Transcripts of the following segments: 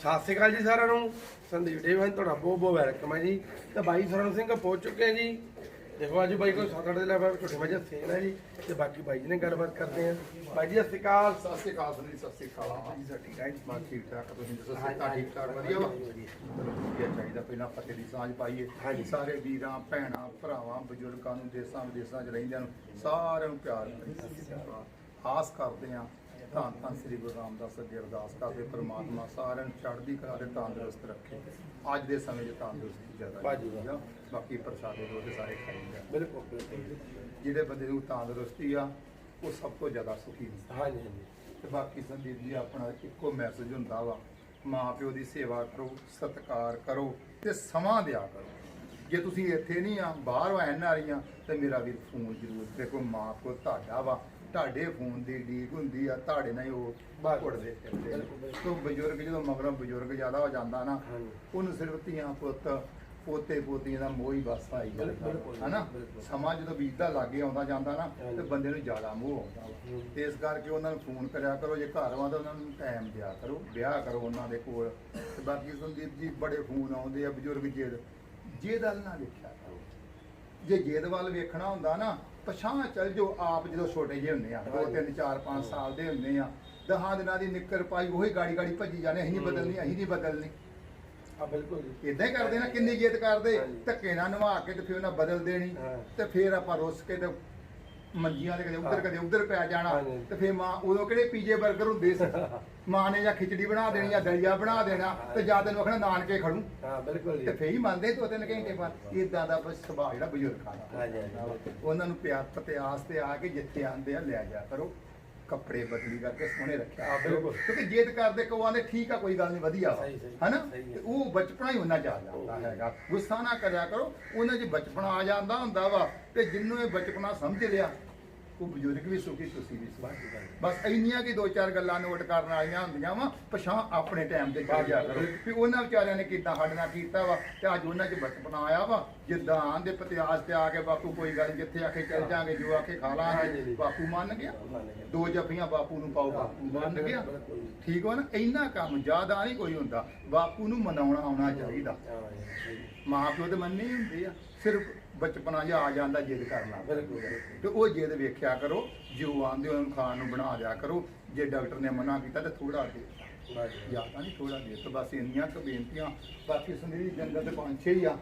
ਸਤਿ ਸ਼੍ਰੀ ਅਕਾਲ ਜੀ ਸਾਰਿਆਂ ਨੂੰ। ਸੰਦੀਪ ਡੇਵਨ ਤੁਹਾਡਾ ਬਹੁਤ ਬਹੁਤ ਵੈਲਕਮ ਹੈ ਜੀ। ਤੇ ਬਾਈ ਸਰਨ ਸਿੰਘ ਪਹੁੰਚ ਚੁੱਕੇ ਆ ਜੀ। ਦੇਖੋ ਅੱਜ ਬਾਈ ਕੋਈ ਸੌਕੜ ਦੇ ਲੈਵਲ ਛੋਟੇ ਮੱਝਾਂ ਸੇਲ ਹੈ ਜੀ। ਤੇ ਬਾਕੀ ਬਾਈ ਜੀ ਨੇ ਗੱਲਬਾਤ ਕਰਦੇ ਆ। ਬਾਈ ਜੀ ਸਤਿ ਸ਼੍ਰੀ ਅਕਾਲ। ਸਤਿ ਸ਼੍ਰੀ ਅਕਾਲ ਸੁਨੀਲ ਸਤਿ ਸ਼੍ਰੀ ਅਕਾਲ। ਜੀ ਸਾਡੀ ਗਾਈਡ ਠੀਕ ਠਾਕ ਤੁਸੀਂ ਦੱਸੋ ਸਿੱਧਾ ਠੀਕ ਠਾਕ ਵਧੀਆ ਵਾ? ਵਧੀਆ। ਚਾਹੀਦਾ ਪਹਿਲਾਂ ਫਤਿਹ ਦੀ ਸਾਂਝ ਪਾਈਏ। ਸਾਰੇ ਵੀਰਾਂ ਭੈਣਾਂ ਭਰਾਵਾਂ ਬਜ਼ੁਰਗਾਂ ਨੂੰ ਦੇਸਾਂ ਵਿਦੇਸਾਂ 'ਚ ਰਹਿੰਦਿਆਂ ਨੂੰ ਸਾਰਿਆਂ ਨੂੰ ਪਿਆਰ ਆਸ ਕਰਦੇ ਆ ਧੰਨ ਧੰਨ ਸ੍ਰੀ ਗੁਰੂ ਰਾਮਦਾਸ ਅੱਗੇ ਅਰਦਾਸ ਕਰਦੇ ਪ੍ਰਮਾਤਮਾ ਸਾਰਿਆਂ ਨੂੰ ਚੜ੍ਹਦੀ ਕਲਾ ਦੇ ਤੰਦਰੁਸਤ ਰੱਖੇ। ਅੱਜ ਦੇ ਸਮੇਂ 'ਚ ਤੰਦਰੁਸਤੀ ਜ਼ਿਆਦਾ ਭਾਜੀ ਆ। ਬਾਕੀ ਪ੍ਰਸ਼ਾਦੇ ਦੋ ਤੇ ਸਾਰੇ ਖਾਈਦੇ ਆ। ਬਿਲਕੁਲ ਜਿਹੜੇ ਬੰਦੇ ਨੂੰ ਤੰਦਰੁਸਤੀ ਆ ਉਹ ਸਭ ਤੋਂ ਜ਼ਿਆਦਾ ਸੁਖੀ ਹੁੰਦਾ। ਹਾਂਜੀ ਹਾਂਜੀ। ਤੇ ਬਾਕੀ ਸੰਦੀਪ ਜੀ ਆਪਣਾ ਇੱਕੋ ਮੈਸੇਜ ਹੁੰਦਾ ਵਾ ਮਾਂ ਪਿਓ ਦੀ ਸੇਵਾ ਕਰੋ ਸਤਿਕਾਰ ਕਰੋ ਤੇ ਸਮਾਂ ਦਿਆ ਕਰੋ। ਜੇ ਤੁਸੀਂ ਇੱਥੇ ਨਹੀਂ ਆ ਬਾਹਰ ਐਨ ਆ ਰਹੀਆਂ ਤੇ ਮੇਰਾ ਵੀ ਫੋਨ ਜ਼ਰੂਰ ਦੇਖੋ ਮਾਂ ਪਿਓ ਤੁਹਾਡਾ ਵਾ ਤੁਹਾਡੇ ਫੋਨ ਦੀ ਡੀਕ ਹੁੰਦੀ ਆ ਤੁਹਾਡੇ ਨਾਲ ਹੀ ਉਹ। ਘੁੱਟਦੇ ਫਿਰਦੇ। ਤੋਂ ਬਜ਼ੁਰਗ ਜਦੋਂ ਮਗਰੋਂ ਬਜ਼ੁਰਗ ਜ਼ਿਆਦਾ ਹੋ ਜਾਂਦਾ ਨਾ ਹਾਂਜੀ। ਉਹਨੂੰ ਸਿਰਫ ਧੀਆਂ ਪੁੱਤ ਪੋਤੇ ਪੋਤੀਆਂ ਦਾ ਮੋਹ ਹੀ ਬਸ ਆਈ ਜਾਂਦਾ ਬਿਲਕੁਲ, ਹਨਾ ਬਿਲਕੁਲ। ਸਮਾਂ ਜਦੋਂ ਬੀਤਦਾ ਲਾਗੇ ਆਉਂਦਾ ਜਾਂਦਾ ਨਾ ਤੇ ਹਾਂਜੀ। ਬੰਦੇ ਨੂੰ ਜ਼ਿਆਦਾ ਮੋਹ ਆਉਂਦਾ ਵਾ ਹੂੰ। ਤੇ ਇਸ ਕਰਕੇ ਉਹਨਾਂ ਨੂੰ ਫੋਨ ਕਰਿਆ ਕਰੋ ਜੇ ਘਰ ਵਾ ਤਾਂ ਉਹਨਾਂ ਨੂੰ ਟਾਈਮ ਦਿਆ ਕਰੋ ਵਿਆਹ ਕਰੋ ਉਹਨਾਂ ਦੇ ਕੋਲ ਤੇ ਬਾਕੀ ਸੰਦੀਪ ਜੀ ਬੜੇ ਫੋਨ ਆਉਂਦੇ ਆ ਬਜ਼ੁਰਗ ਜੇਦ ਜੇਦ ਵੱਲ ਨਾ ਵੇਖਿਆ ਕਰੋ ਜੇ ਜੇਦ ਵੱਲ ਵੇਖਣਾ ਹੁੰਦਾ ਨਾ ਪਛਾਂ ਚੱਲ ਜੋ ਆਪ ਜਦੋਂ ਛੋਟੇ ਜਿਹੇ ਹੁੰਦੇ ਆ ਦੋ ਹਾਂਜੀ। ਤਿੰਨ ਚਾਰ ਪੰਜ ਸਾਲ ਦੇ ਹੁੰਦੇ ਆ ਦਹਾਂ ਦਿਨਾਂ ਦੀ ਨਿੱਕਰ ਪਾਈ ਉਹੀ ਗਾੜੀ ਗਾੜੀ ਭੱਜੀ ਜਾਣੇ ਅਸੀਂ ਨਹੀਂ। ਬਦਲਣੀ ਅਸੀਂ ਨਹੀਂ ਬਦਲਣੀ ਆ ਬਿਲਕੁਲ ਇਦਾਂ ਹੀ ਕਰਦੇ ਨਾ ਕਿੰਨੀ ਜਿੱਦ ਕਰਦੇ। ਧੱਕੇ ਨਾਲ ਨਵਾ ਕੇ ਤੇ ਫਿਰ ਉਹਨਾਂ ਬਦਲ ਦੇਣੀ। ਤੇ ਫਿਰ ਆਪਾਂ ਰੁੱਸ ਕੇ ਤੇ ਮੰਜੀਆਂ ਦੇ ਕਦੇ ਉੱਧਰ। ਕਦੇ ਉੱਧਰ ਪੈ ਜਾਣਾ ਹਾਂਜੀ। ਤੇ ਫਿਰ ਮਾਂ ਉਦੋਂ ਕਿਹੜੇ ਪੀਜੇ 버ਗਰ ਹੁੰਦੇ ਸੀ? ਮਾਂ ਨੇ ਜਾਂ ਖਿਚੜੀ ਬਣਾ ਦੇਣੀ ਜਾਂ ਦਲੀਆ ਬਣਾ ਦੇਣਾ ਤੇ ਜਾਂ ਤੈਨੂੰ ਆਖਣਾ ਨਾਨਕੇ ਖੜੂ। ਹਾਂ ਬਿਲਕੁਲ ਜੀ। ਤੇ ਫੇਰ ਹੀ ਮੰਨਦੇ ਦੋ ਤਿੰਨ ਘੰਟੇ ਬਾਅਦ। ਇਦਾਂ ਦਾ ਬਸ ਸੁਭਾਅ ਜਿਹੜਾ ਬਜ਼ੁਰਗਾਂ ਦਾ। ਹਾਂਜੀ, ਹਾਂਜੀ। ਉਹਨਾਂ ਨੂੰ ਪਿਆਰ ਤੇ ਆਸ ਤੇ ਆ ਕੇ ਜਿੱਥੇ ਆਂਦੇ ਆ ਲੈ ਜਾ ਕਰੋ। ਕੱਪੜੇ ਬਦਲੀ ਕਰਕੇ ਸੋਹਣੇ ਰੱਖਿਆ ਹਾਂ, ਬਿਲਕੁਲ। ਕਿਉਂਕਿ ਜਿੱਦ ਕਰਦੇ ਕੋ ਆਂਦੇ ਠੀਕ ਆ ਕੋਈ ਗੱਲ ਨਹੀਂ ਵਧੀਆ ਵਾ ਸਹੀ, ਸਹੀ। ਹਨਾ ਸਹੀ ਹੈ। ਤੇ ਉਹ ਬਚਪਨਾ ਹੀ ਉਹਨਾਂ ਚ ਆ ਜਾਂਦਾ ਹੈਗਾ ਗੁੱਸਾ ਨਾ ਕਰਿਆ ਕਰੋ ਉਹਨਾਂ 'ਚ ਬਚਪਨਾ ਆ ਜਾਂਦਾ ਹੁੰਦਾ ਵਾ ਤੇ ਜਿੰਨੂੰ ਇਹ ਬਚਪਨਾ ਸਮਝ ਲਿਆ ਉਹ ਬਜ਼ੁਰਗ ਵੀ ਸੁਖੀ ਤੁਸੀਂ ਵੀ ਸੁਖੀ ਬਸ ਇੰਨੀਆਂ ਕੀ ਦੋ ਚਾਰ ਗੱਲਾਂ ਨੋਟ ਕਰਨ ਵਾਲੀਆਂ ਹੁੰਦੀਆਂ ਵਾ ਪਛਾਂ ਆਪਣੇ ਟਾਈਮ ਤੇ ਚੱਲ ਜਾ ਕਰੋ। ਵੀ ਉਹਨਾਂ ਵਿਚਾਰਿਆਂ ਨੇ ਕਿਦਾਂ ਸਾਡੇ ਨਾਲ ਕੀਤਾ ਵਾ ਤੇ ਅੱਜ ਉਹਨਾਂ 'ਚ ਬਚਪਨਾ ਆਇਆ ਵਾ ਜਿੱਦਾਂ ਆਂਦੇ ਪਤਿਆਸ ਤੇ ਆ ਕੇ ਬਾਪੂ ਕੋਈ ਗੱਲ ਜਿੱਥੇ ਆਖੇ ਚੱਲ ਜਾਾਂਗੇ ਜੋ ਆਖੇ ਖਾ ਲਾਂਗੇ। ਬਾਪੂ ਮੰਨ ਗਿਆ। ਦੋ ਜੱਫੀਆਂ ਬਾਪੂ ਨੂੰ ਪਾਓ ਬਾਪੂ ਮੰਨ ਗਿਆ। ਠੀਕ ਹੋ ਨਾ? ਇੰਨਾ ਕੰਮ ਜ਼ਿਆਦਾ ਨਹੀਂ ਕੋਈ ਹੁੰਦਾ। ਬਾਪੂ ਨੂੰ ਮਨਾਉਣਾ ਆਉਣਾ ਚਾਹੀਦਾ। ਮਾਂ ਪਿਓ ਤੇ ਮੰਨੇ ਹੁੰਦੇ ਆ। ਸਿਰਫ ਬਚਪਨਾ ਜਿਹਾ ਆ ਜਾਂਦਾ ਜਿੱਦ ਕਰਨਾ। ਬਿਲਕੁਲ ਤੇ ਉਹ ਜਿੱਦ ਵੇਖਿਆ ਕਰੋ ਜੋ ਆਂਦੇ ਉਹਨਾਂ ਖਾਣ ਨੂੰ ਬਣਾ ਦਿਆ ਕਰੋ ਜੇ ਡਾਕਟਰ ਨੇ ਮਨਾ ਕੀਤਾ ਤੇ ਥੋੜਾ ਦੇ ਬਾਜੀ ਜ਼ਿਆਦਾ ਨਹੀਂ ਥੋੜਾ ਦੇ ਤਾਂ ਬਸ ਇੰਨੀਆਂ ਕੁ ਬੇਨਤੀਆਂ। ਬਾਕੀ ਸੰਦੀਪ ਜੰਗਲ ਦੇ ਪੰਜ ਛੇ ਹੀ ਆ।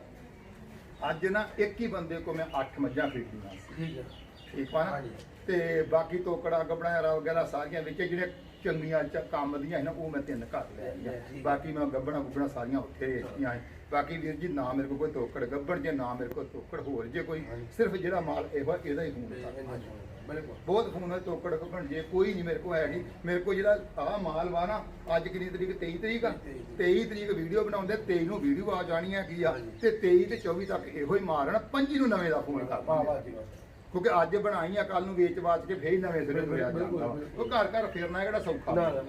ਅੱਜ ਨਾ ਇੱਕ ਹੀ ਬੰਦੇ ਕੋ ਮੈਂ 8 ਮੱਝਾਂ ਖਰੀਦੀਆਂ ਠੀਕ ਹੈ ਠੀਕ ਆ ਨਾ। ਤੇ ਬਾਕੀ ਤੋਕੜਾ ਗੱਬਣਾ ਵਗੈਰਾ ਸਾਰੀਆਂ ਵਿੱਚ ਜਿਹੜੇ ਚੰਗੀਆਂ ਚ ਕੰਮ ਦੀਆਂ ਸੀ ਨਾ ਉਹ ਮੈਂ ਤਿੰਨ ਘਰ ਲੈ। ਆਈਆਂ ਬਾਕੀ ਮੈਂ ਗੱਬਣਾ ਗੁੱਬਣਾ ਸਾਰੀਆਂ ਉੱਥੇ ਸੀ। ਬਾਕੀ ਵੀਰ ਜੀ ਨਾ ਮੇਰੇ ਕੋਲ ਕੋਈ ਤੋਕੜ ਗੱਬੜ ਜੇ ਨਾ ਮੇਰੇ ਕੋਲ ਤੋਕੜ ਹੋਰ ਜੇ ਕੋਈ। ਸਿਰਫ ਜਿਹੜਾ ਮਾਲ ਇਹ ਵਾ ਇਹਦਾ ਹੀ ਫੋਨ ਬਿਲਕੁਲ। ਬਹੁਤ ਫੋਨ ਹੈ ਤੋਕੜ ਗੱਬਣ ਜੇ ਕੋਈ ਨਹੀਂ ਮੇਰੇ ਕੋਲ ਹੈ ਨਹੀਂ। ਮੇਰੇ ਕੋਲ ਜਿਹੜਾ ਆਹ ਮਾਲ ਵਾ ਨਾ ਅੱਜ ਕਿੰਨੀ ਤਰੀਕ? 23 ਤਰੀਕ ਆ। 23 ਤਰੀਕ। ਵੀਡੀਓ ਬਣਾਉਂਦੇ 23 ਨੂੰ ਵੀਡੀਓ ਆ ਜਾਣੀ ਹੈ ਕੀ ਆ। ਤੇ 23 ਤੇ 24 ਤੱਕ ਇਹੋ ਹੀ ਮਾਰਨ 25 ਨੂੰ ਨਵੇਂ ਦਾ ਫੋਨ ਵਾਹ ਕਰਦਾ। ਵਾਹ ਜੀ ਵਾਹ। ਕਿਉਂਕਿ ਅੱਜ ਬਣਾਈ ਆ ਕੱਲ ਨੂੰ ਵੇਚ ਵਾਚ ਕੇ ਫੇਰ ਨਵੇਂ ਸਿਰੇ ਤੁਰਿਆ ਜਾਂਦਾ ਵਾ। ਉਹ ਘਰ ਘਰ ਫਿਰਨਾ ਕਿਹੜਾ ਸੌਖਾ ਵਾ।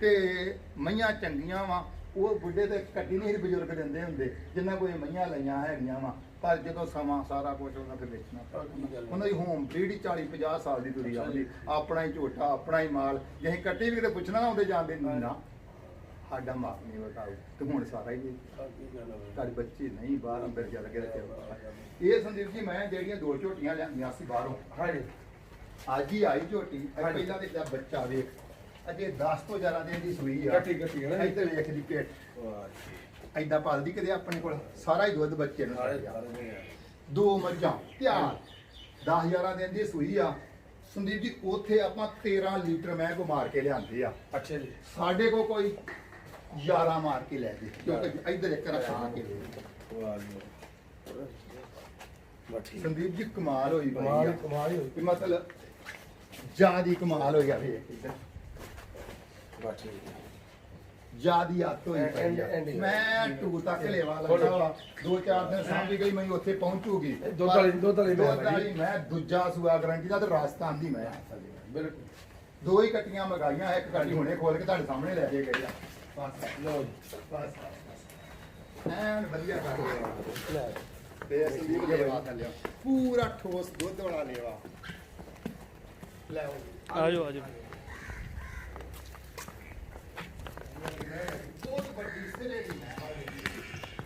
ਤੇ ਮਈਆਂ ਚੰਗੀਆਂ ਵਾ ਉਹ ਬੁੱਢੇ ਤੇ ਕੱਟੀ ਨਹੀਂ ਸੀ ਬਜ਼ੁਰਗ ਦਿੰਦੇ ਹੁੰਦੇ ਜਿੰਨਾ ਕੋਈ ਮਈਆਂ ਲਈਆਂ ਹੈਗੀਆਂ ਵਾ। ਪਰ ਜਦੋਂ ਸਮਾਂ ਸਾਰਾ ਕੁਝ ਉਹਨਾਂ ਤੇ ਵੇਚਣਾ ਹੈ। ਉਹਨਾਂ ਦੀ ਹੋਮ ਬਰੀਡ ਹੀ 40 50 ਸਾਲ ਦੀ ਤੁਰੀ ਆਉਂਦੀ ਆਪਣਾ ਹੀ ਝੋਟਾ ਆਪਣਾ ਹੀ ਮਾਲ। ਜੇ ਅਸੀਂ ਕੱਟੀ ਵੀ ਕਿਤੇ ਪੁੱਛਣਾ ਨਾ ਆਉਂਦੇ ਜਾਂਦੇ ਨਾ ਸਾਡਾ ਮਾਲ ਨਹੀਂ ਵਟਾਉ ਤੇ ਹੁਣ ਸਾਰਾ ਹੀ ਤੁਹਾਡੇ ਬੱਚੇ ਨਹੀਂ ਬਾਹਰ ਅੰਦਰ ਚੱਲ ਕੇ ਰੱਖੇ ਇਹ ਸੰਦੀਪ ਜੀ ਮੈਂ ਜਿਹੜੀਆਂ ਦੋ ਝੋਟੀਆਂ ਲਿਆਂਦੀਆਂ ਸੀ ਬਾਹਰੋਂ ਹਾਂਜੀ। ਅੱਜ ਹੀ ਆਈ ਝੋਟੀ। ਪਹਿਲਾਂ ਦੇ ਦਾ ਬੱਚਾ ਵੇਖ ਅਜੇ 10 ਤੋਂ ਜ਼ਿਆਦਾ ਦਿਨ ਦੀ ਸੂਈ ਆ। ਗੱਟੀ ਗੱਟੀ ਹੈ ਇੱਧਰ ਵੇਖ ਦੀ ਪੇਟ। ਵਾਹ ਜੀ। ਐਦਾਂ ਪਲਦੀ ਕਦੇ ਆਪਣੇ ਕੋਲ ਸਾਰਾ ਹੀ ਦੁੱਧ ਬੱਚੇ ਨੂੰ ਦੋ ਮੱਝਾਂ ਤਿਆਰ। 10 11 ਦਿਨ ਦੀ ਸੂਈ ਆ। ਸੰਦੀਪ ਜੀ ਉੱਥੇ ਆਪਾਂ 13 ਲੀਟਰ ਮੈਂ ਕੋ ਮਾਰ ਕੇ ਲਿਆਂਦੇ ਆ। ਅੱਛਾ ਜੀ। ਸਾਡੇ ਕੋ ਕੋਈ 11 ਮਾਰ ਕੇ ਲੈ ਗਏ ਕਿਉਂਕਿ ਇੱਧਰ ਇੱਕ ਰੱਖਾ ਕੇ ਲੈ ਵਾਹ ਠੀਕ ਸੰਦੀਪ ਜੀ ਕਮਾਲ ਹੋਈ ਬਈ ਕਮਾਲ ਆ। ਕਮਾਲ ਹੀ ਹੋਈ। ਕਿ ਮਤਲਬ ਜਿਆਦੀ ਕਮਾਲ ਹੋਈ ਆ ਵੇਖ ਇੱਧਰ। ਵਾਹ ਠੀਕ ਹੈ ਜਿਆਦੀ ਹੱਥ ਹੋਈ ਐਂਡ- ਪਈ ਆ। ਐਂਡ- ਮੈਂ ਟੂ ਤੱਕ ਲੈਵਾ ਲੱਗਾ ਵਾ ਦੋ ਚਾਰ ਦਿਨ ਸਾਂਭੀ ਗਈ ਮੈਂ ਉੱਥੇ ਪਹੁੰਚੂਗੀ। ਇਹ ਦੁੱਧ ਵਾਲੀ- ਦੁੱਧ ਵਾਲੀ ਮੈਂ ਦੂਜਾ ਸੂਆ ਗਰੰਟੀ ਦਾ ਤੇ ਰਾਜਸਥਾਨ ਦੀ ਮੈਂ। ਬਿਲਕੁਲ। ਦੋ ਹੀ ਕੱਟੀਆਂ ਮਗਾਈਆਂ ਇੱਕ ਕੱਟੀ ਹੁਣੇ ਖੋਲ ਕੇ ਤੁਹਾਡੇ ਸਾਹਮਣੇ ਲੈ ਕੇ ਗਈ ਆ।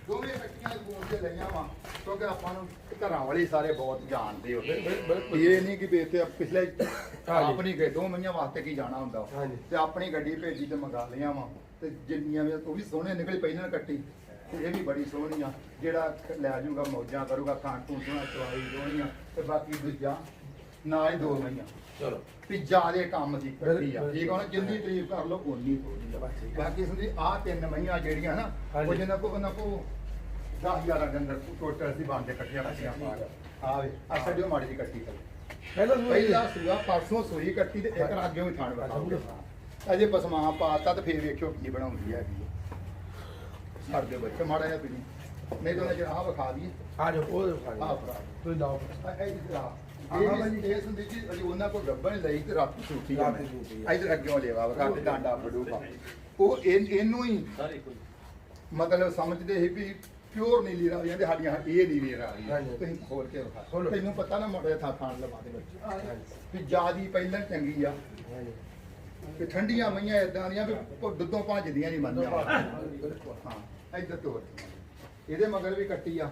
ਦੋਵੇਂ ਕਿਉਂਕਿ ਆਪਾਂ ਨੂੰ ਘਰਾਂ ਵਾਲੇ ਸਾਰੇ ਬਹੁਤ ਜਾਣਦੇ ਹੋ ਇਹ ਨਹੀਂ ਕਿ ਪਿਛਲੇ ਦੋ ਮਹੀਨਿਆਂ ਵਾਸਤੇ ਕੀ ਜਾਣਾ ਹੁੰਦਾ। ਤੇ ਆਪਣੀ ਗੱਡੀ ਭੇਜੀ ਤੇ ਮੰਗਾ ਲਿਆ ਵਾ। ਤੇ ਜਿੰਨੀਆਂ ਵੀ ਉਹ ਵੀ ਸੋਹਣੇ ਨਿਕਲੀ ਪਹਿਲਾਂ ਕੱਟੀ। ਤੇ ਇਹ ਵੀ ਬੜੀ ਸੋਹਣੀ ਆ ਜਿਹੜਾ ਲੈ ਜਾਊਗਾ ਮੌਜਾਂ ਕਰੂਗਾ ਖਾਣ ਪੂਣ ਸੋਹਣਾ ਚਵਾਈ ਸੋਹਣੀਆਂ। ਤੇ ਬਾਕੀ ਦੂਜਾ ਨਾਲ ਹੀ ਦੋ ਮਹੀਆਂ ਚਲੋ। ਵੀ ਜਿਆਦੇ ਕੰਮ ਦੀ ਕੱਟੀ ਆ। ਠੀਕ ਆ ਨਾ? ਜਿੰਨੀ ਤਾਰੀਫ ਕਰ ਲਓ ਓਨੀ ਥੋੜੀ ਆ। ਬਾਕੀ ਸੰਦੀ ਆ ਤਿੰਨ ਮਹੀਆਂ ਜਿਹੜੀਆਂ ਨਾ। ਉਹ ਜਿਹਨਾਂ ਕੋ ਉਹਨਾਂ ਕੋ 10000 ਦੇ ਅੰਦਰ ਟੋਟਲ ਸੀ ਬਾਂਦੇ ਕੱਟੀਆਂ ਕੱਟੀਆਂ ਪਾ ਆਵੇ ਆ। ਛੱਡਿਓ ਮਾੜੀ ਦੀ ਕੱਟੀ ਪਹਿਲਾਂ ਜੀ ਸੂਆ ਪਰਸੋਂ ਸੂਈ ਕੱਟੀ ਤੇ ਇੱਕ ਰਾਤ ਅੱਗੇ ਵੀ ਥਾਣ ਬਤਾਉਂਗੇ ਅਜੇ ਪਸਮਾ ਪਾਤਾ ਤੇ ਫੇਰ ਵੇਖਿਓ ਕੀ ਬਣਾਉਂਦੀ ਹੈਗੀ ਛੱਡ ਦੇ ਬੱਚੇ ਮਾੜਾ ਜਿਹਾ ਤੁਸੀਂ। ਨਹੀਂ ਤਾਂ ਜਿਹੜਾ ਆਹ ਵਿਖਾ ਦਈਏ। ਆ ਜਾਓ ਉਹ ਦਿਖਾ ਆਹ ਦਿਓ। ਭਰਾ ਤੁਸੀਂ ਲਾਓ। ਇਹ ਭਾਜੀ ਇਹ ਸੰਦੀ ਜੀ। ਅਜੇ ਉਹਨਾਂ ਕੋਲ ਗੱਬਣ ਲਈ ਤੇ ਰਾਤ ਸੁੱਤੀ ਆ ਰਾਤੀ ਸੂਤੀ ਆ। ਇਧਰ ਅੱਗੇ ਲੇਵਾ ਵਗਾ ਤੇ ਡਾਂਡਾ ਫੜੂਗਾ। ਉਹ ਇਹ- ਇਹਨੂੰ ਹੀ ਮਤਲਬ ਸਮਝਦੇ ਸੀ ਵੀ ਪਿਓਰ ਨੀਲੀ ਰਾਵੀਆਂ ਤੇ ਸਾਡੀਆਂ ਇਹ ਨੀਲੀ ਰਾਵੀਆਂ ਹਾਂਜੀ। ਤੁਸੀਂ ਖੋਲ ਕੇ ਵਿਖਾ ਖੋਲੋ। ਤੈਨੂੰ ਪਤਾ ਨਾ ਮੋਟੇ ਥਾਂ ਖਾਣ ਲਵਾ ਦੇ ਵਿੱਚ ਵੀ ਜਿਆਦੀ ਪਹਿਲਾਂ ਚੰਗੀ ਆ। ਹਾਂਜੀ। ਕਿ ਠੰਡੀਆਂ ਮਈਆਂ ਇਦਾਂ ਦੀਆਂ ਵੀ ਦੁੱਧੋਂ ਭੱਜਦੀਆਂ ਨਹੀਂ ਮੰਨਿਆ ਬਿਲਕੁਲ ਹਾਂ ਇੱਧਰ ਤੋਂ ਇਹਦੇ ਮਗਰ ਵੀ ਕੱਟੀ ਆ।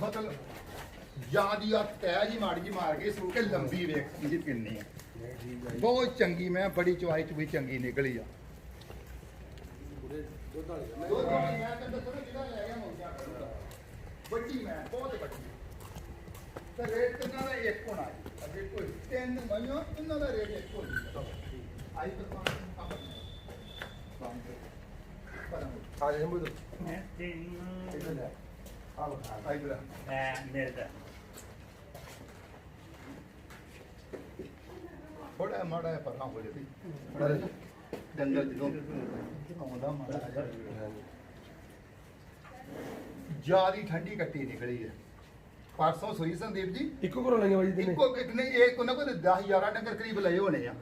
ਮਤਲਬ ਜਿਆਦੀ ਆ ਤੈ ਜੀ ਮਾੜੀ ਜੀ ਮਾਰ ਕੇ ਸੂ ਕੇ ਲੰਬੀ ਵੇਖ ਜੀ ਕਿੰਨੀ ਆ। ਹੈ ਜੀ ਬਹੁਤ ਚੰਗੀ ਮੈਂ ਬੜੀ ਚਵਾਈ ਚ ਵੀ ਚੰਗੀ ਨਿਕਲੀ ਆ। ਦੁੱਧ ਵਾਲੀ ਮੈਂ ਤਾਂ ਦੱਸਣਾ ਜਿਹੜਾ ਲੈ ਗਿਆ ਮੋਜਾ ਵੱਡੀ ਮੈਂ ਬਹੁਤ ਵੱਡੀ। ਤੇ ਰੇਟ ਕਿੰਨਾ ਦਾ? ਇੱਕ ਹੋਣਾ ਜੀ। ਅਜੇ ਕੋਈ ਤਿੰਨ ਮਈਓ ਇਹਨਾਂ ਦਾ ਰੇਟ ਇੱਕ ਹੋਣਾ ਆਈ ਤਾਂ ਪਾਣ ਕੰਮ ਕੰਮ ਪਰ ਆ ਜਾ ਸ਼ੰਭੂ ਤੂੰ ਮੈਂ ਤੈਨੂੰ ਇੱਧਰ ਲੈ ਆ ਬਖਾ ਆਈ ਬਰਾ ਮੈਂ ਮਿਲਦਾ ਥੋੜਾ ਮਾੜਾ ਜਿਹਾ ਪਰਾਂ ਹੋ ਜਾਂਦੀ ਅਰੇ ਡੰਗਰ ਜਦੋਂ ਆਉਂਦਾ ਮਾੜਾ ਜਿਹਾ। ਜਿਆਦੀ ਠੰਡੀ ਕੱਟੀ ਨਿਕਲੀ ਹੈ। ਪਰਸੋਂ ਸੋਈ ਸੰਦੀਪ ਜੀ। ਇੱਕੋ ਕਰੋ ਲੰਗੇ ਬਾਜੀ ਤੈਨੇ। ਇੱਕੋ ਇੱਕ ਨਹੀਂ ਇਹ ਕੋਨਾ ਕੋਲ 10 11 ਡੰਗਰ ਕਰੀਬ ਲਏ ਹੋਣੇ ਆ।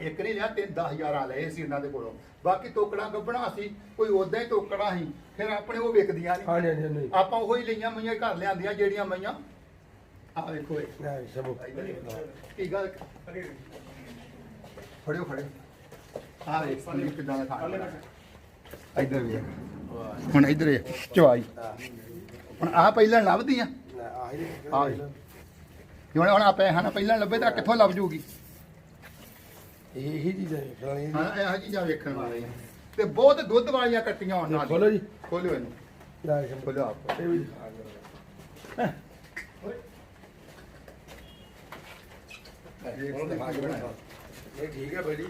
ਇੱਕ ਨਹੀਂ ਲਿਆ ਤੇ 10 11 ਲਏ ਸੀ ਇਹਨਾਂ ਦੇ ਕੋਲੋਂ। ਬਾਕੀ ਟੋਕੜਾ ਗੱਬਣਾ ਸੀ ਕੋਈ ਉਦਾਂ ਹੀ ਟੋਕੜਾ ਸੀ ਫਿਰ ਆਪਣੇ ਉਹ ਵਿਕਦੀਆਂ ਨਹੀਂ। ਹਾਂਜੀ ਹਾਂਜੀ ਨਹੀਂ ਆਪਾਂ ਉਹੀ ਲਈਆਂ ਮਈਆਂ ਘਰ ਲਿਆਂਦੀਆਂ ਜਿਹੜੀਆਂ ਮਈਆਂ। ਆ ਵੇਖੋ ਇਹ। ਨਹੀਂ ਸ਼ੰਭੂ। ਕੀ ਗੱਲ? ਫੜਿਓ ਫੜਿਓ। ਆ ਵੇਖ ਸੰਦੀਪ ਕਿਦਾਂ ਦਾ ਖਾਣਾ ਇੱਧਰ ਵੀ ਹੁਣ ਇੱਧਰ ਚਵਾਈ ਹੁਣ ਆ ਪਹਿਲਾਂ ਲੱਭਦੀਆਂ ਆਹੀ ਆ ਵੇ। ਹੁਣ ਹੁਣ ਆਪੇ ਹਨਾ ਪਹਿਲਾਂ ਲੱਭੇ ਤਾਂ ਕਿੱਥੋਂ ਲੱਭ ਜੂਗੀ? ਇਹ ਚੀਜ਼ਾਂ ਵੇਖਣ ਵਾਲੀਆਂ ਜੀ। ਹਾਂ ਇਹੋ ਚੀਜ਼ਾਂ ਵੇਖਣ ਵਾਲੀਆਂ ਤੇ ਬਹੁਤ ਦੁੱਧ ਵਾਲੀਆਂ ਕੱਟੀਆਂ ਉਹਨਾਂ ਇਹ ਖੋਲੋ ਜੀ। ਖੋਲਿਓ ਇਹਨੂੰ। ਲੈ ਸ਼ੰਭੂ ਖੋਲਿਓ ਆਪ। ਇਹ ਵੀ ਦਿਖਾ ਦਿਓ। ਇਹ ਠੀਕ ਹੈ ਬਾਈ ਜੀ।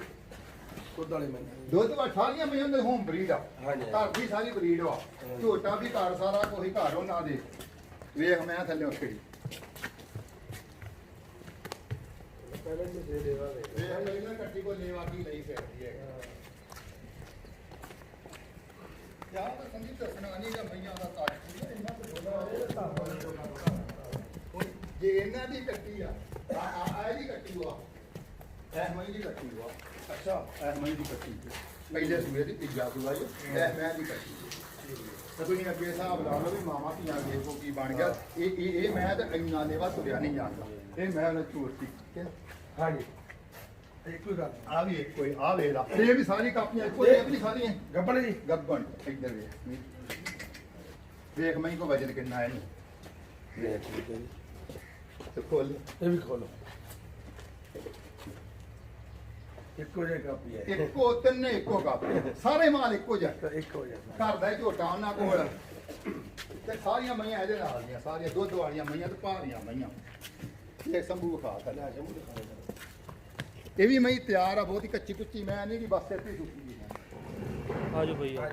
ਦੁੱਧ ਵਾਲੇ ਮੈਂ ਦੁੱਧ ਵਾ ਸਾਰੀਆਂ ਦੇ ਹੋਮ ਬਰੀਡ ਆ। ਹਾਂਜੀ। ਘਰ ਦੀ ਸਾਰੀ ਬਰੀਡ ਵਾ। ਝੋਟਾ ਵੀ ਘਰ ਸਾਰਾ ਕੋਈ ਘਰ ਉਹਨਾਂ ਦੇ। ਵੇਖ ਮੈਂ ਥੱਲੇ ਉੱਠੀ ਪਹਿਲਾਂ ਜੀ ਦੇ ਦੇਵਾ ਦੇ। ਵੇਖ ਲਈ ਨਾ ਕੱਟੀ ਕੋ ਲੇਵਾ ਕੀ ਲਈ ਫਿਰਦੀ ਹੈ। ਯਾਰ ਤਾਂ ਸੰਗੀਤ ਦੱਸਣਾ ਨਹੀਂ ਜਾਂ ਮਈਆਂ ਦਾ ਤਾਜ ਇੰਨਾ ਕੁ ਬੋਲਾ ਜੇ ਇਹਨਾਂ ਦੀ ਕੱਟੀ ਆ ਆ ਆ- ਇਹਦੀ ਕੱਟੀ ਵਾ ਇਹ ਮਈ ਦੀ ਕੱਟੀ ਵਾ ਅੱਛਾ ਇਹ ਮਈ ਦੀ ਕੱਟੀ। ਪਹਿਲੇ ਸੂਏ ਦੀ ਤੀਜਾ ਸੂਆ ਜੀ ਇਹ ਮੈਂ ਦੀ ਕੱਟੀ। ਤਾਂ ਤੁਸੀਂ ਅੱਗੇ ਹਿਸਾਬ ਲਾ ਲਓ ਵੀ ਮਾਮਾ ਧੀਆਂ ਦੇ ਕੋ ਕੀ ਬਣ ਗਿਆ। ਇਹ ਇਹ ਇਹ ਮੈਂ ਤਾਂ ਇੰਨਾ ਦੇਵਾ ਤੁਰਿਆ ਨਹੀਂ ਜਾਂਦਾ। ਇਹ ਮੈਂ ਉਹਨੇ ਝੂਠੀ ਹਾਂਜੀ। ਇੱਕੋ ਹੀ ਗੱਲ। ਆ ਵੀ ਇੱਕੋ ਹੀ ਆ ਵੇਖ ਲਾ। ਇਹ ਵੀ ਸਾਰੀ ਕਾਪੀਆਂ ਇੱਕੋ ਹੀ ਵੀ ਸਾਰੀਆਂ। ਗੱਬਣ ਜੀ। ਗੱਬਣ ਇੱਧਰ ਵੇਖ। ਵੇਖ ਮੈਂ ਕੋ ਵਜਨ ਕਿੰਨਾ ਹੈ ਇਹਨੂੰ। ਲੈ ਠੀਕ ਹੈ ਜੀ। ਤੇ ਖੋਲ। ਇਹ ਵੀ ਖੋਲੋ। ਇੱਕੋ ਜਿਹਾ ਕਾਪੀ ਹੈ। ਇੱਕੋ ਤਿੰਨੇ ਇੱਕੋ ਕਾਪੀ ਸਾਰੇ ਮਾਲ ਇੱਕੋ ਜਿਹਾ। ਤਾਂ ਇੱਕ ਹੋ ਜਾਂਦਾ ਘਰ ਦਾ ਹੀ ਝੋਟਾ ਉਹਨਾਂ ਕੋਲ। ਤੇ ਸਾਰੀਆਂ ਮਈਆਂ ਇਹਦੇ ਨਾਲ ਦੀਆਂ ਸਾਰੀਆਂ ਦੁੱਧ ਵਾਲੀਆਂ ਮਈਆਂ ਤੇ ਭਾਰੀਆਂ ਮਈਆਂ। ਇਹ ਸੰਭੂ ਖਾ ਤਾ ਲੈ ਸ਼ੰਭੂ ਦਿਖਾ ਦੇ ਇਹ ਵੀ ਮਈ ਤਿਆਰ ਆ ਬਹੁਤ ਹੀ ਕੱਚੀ ਕੁੱਚੀ ਮੈਂ ਨਹੀਂ ਕਿ ਬਸ ਇੱਥੇ ਸੁੱਕੀ ਹੈ ਆਜੋ ਭਈਆ ਆ